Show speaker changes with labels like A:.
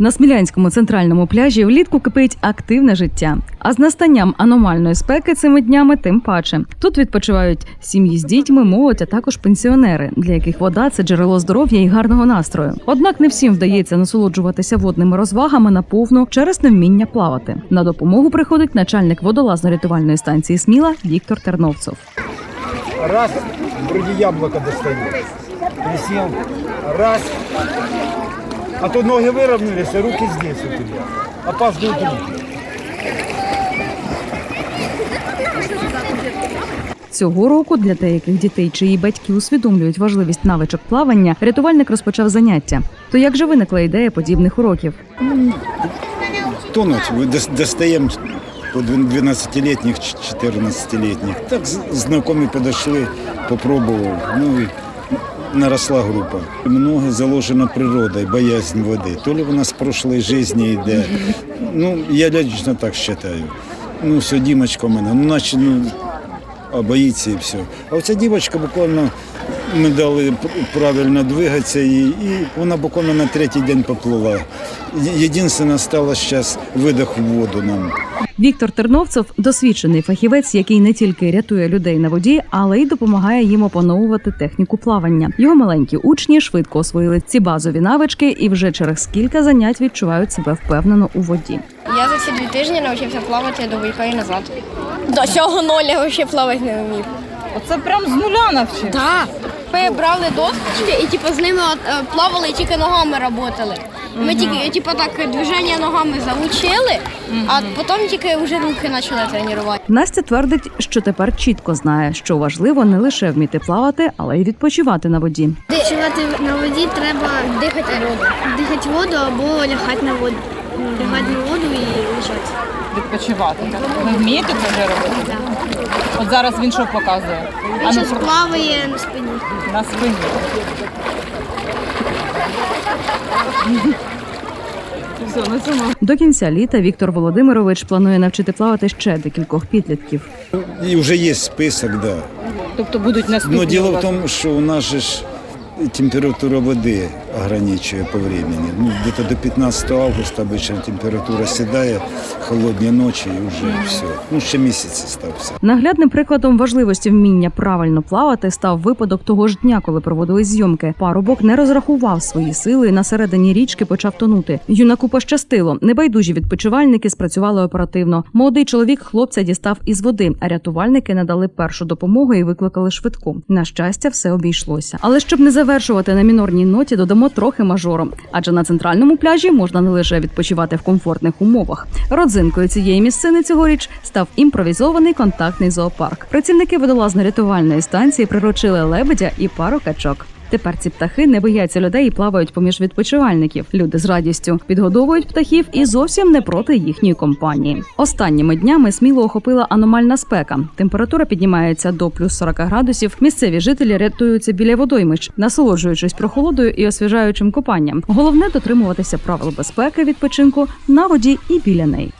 A: На Смілянському центральному пляжі влітку кипить активне життя. А з настанням аномальної спеки цими днями тим паче. Тут відпочивають сім'ї з дітьми, молодь, а також пенсіонери, для яких вода це джерело здоров'я і гарного настрою. Однак не всім вдається насолоджуватися водними розвагами наповну через невміння плавати. На допомогу приходить начальник водолазно-рятувальної станції Сміла Віктор Терновцов.
B: Раз, вроде яблоко достаю. Присел. Раз. А то ноги выровнялись, а руки здесь у тебя. Опаздывают руки.
A: Цього року для деяких дітей, чиї батьки усвідомлюють важливість навичок плавання, рятувальник розпочав заняття. То як же виникла ідея подібних уроків?
C: тонуть. Мы дос- достаем по 12-летних, 14-летних. Так з- знакомі подошли, попробував. Ну і наросла група. Много заложено природою, боязнь води. То ли вона з прошлої життя йде. Ну, я лично так вважаю. Ну, все, Дімочка в мене. Ну, наче, ну, а боїться і все. А оця дівчинка буквально ми дали правильно двигатися, і, і вона буквально на третій день поплила. Єдине, стало зараз видох в воду нам.
A: Віктор Терновцев досвідчений фахівець, який не тільки рятує людей на воді, але й допомагає їм опановувати техніку плавання. Його маленькі учні швидко освоїли ці базові навички і вже через кілька занять відчувають себе впевнено у воді.
D: Я за ці дві тижні навчився плавати до війка і назад. До цього ноля взагалі плавати не вмів.
E: Оце прям з нуля навчив.
D: Так. Ми брали досочки і типу, з ними от, е, плавали і тільки ногами працювали. Ми тільки типу, так движення ногами заучили, а потім тільки вже руки почали тренувати.
A: Настя твердить, що тепер чітко знає, що важливо не лише вміти плавати, але й відпочивати на воді.
F: Відпочивати на воді треба
D: Дихати воду.
F: дихати воду або лягати на воду. Лягати на воду і лежати.
E: Відпочивати. Ви вмієте це вже робити? От зараз він що показує?
F: Він
E: ну,
F: зараз
E: про-
F: плаває на спині.
E: на спині.
A: До кінця літа Віктор Володимирович планує навчити плавати ще декількох підлітків.
C: І вже є список. Да.
E: Тобто будуть наступні.
C: Но
E: у
C: дело в
E: вас.
C: том, что у нас же ж температура воды ограничивает по времени. Ну, где-то до 15 августа обычно температура седает, холодные ночи и уже все. Ну, ще місяць стався.
A: Наглядним прикладом важливості вміння правильно плавати став випадок того ж дня, коли проводили зйомки. Парубок не розрахував свої сили і на середині річки почав тонути. Юнаку пощастило. Небайдужі відпочивальники спрацювали оперативно. Молодий чоловік хлопця дістав із води, а рятувальники надали першу допомогу і викликали швидку. На щастя, все обійшлося. Але щоб не завершувати на мінорній ноті, додамо трохи мажором, Адже на центральному пляжі можна не лише відпочивати в комфортних умовах. Родзинкою цієї місцини цьогоріч став імпровізований контактний зоопарк. Працівники водолазно-рятувальної станції приручили лебедя і пару качок. Тепер ці птахи не бояться людей і плавають поміж відпочивальників. Люди з радістю підгодовують птахів і зовсім не проти їхньої компанії. Останніми днями сміло охопила аномальна спека. Температура піднімається до плюс 40 градусів. Місцеві жителі рятуються біля водоймищ, насолоджуючись прохолодою і освіжаючим купанням. Головне дотримуватися правил безпеки відпочинку на воді і біля неї.